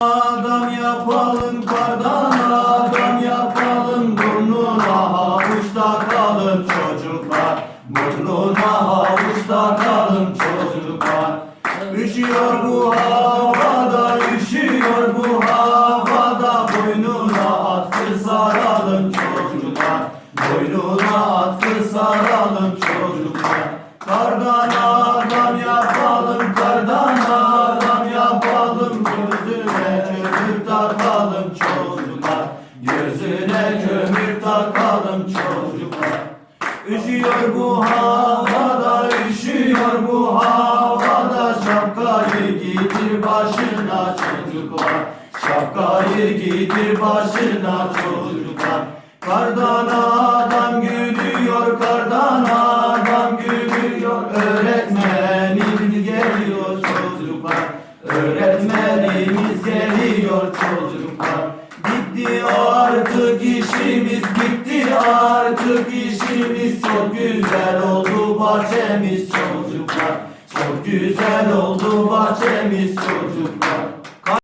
Adam yapalım kardan adam yapalım burnuna havuçta kalın çocuklar. Burnuna havuçta kalın çocuklar. Üşüyor bu havada üşüyor bu havada. Boynuna atkı saralım çocuklar. Boynuna atkı saralım çocuklar. Kardan takalım çocuklar. Gözüne kömür takalım çocuklar. Üşüyor bu havada, üşüyor bu havada. Şapkayı giydir başına çocuklar. Şapkayı giydir başına çocuklar. Kardan adam gülüyor, kardan adam gülüyor. Öğretmenimiz geliyor çocuklar. Öğretmenimiz çocuklar Bitti artık işimiz bitti artık işimiz Çok güzel oldu bahçemiz. Çocuklar Çok güzel oldu bahçemiz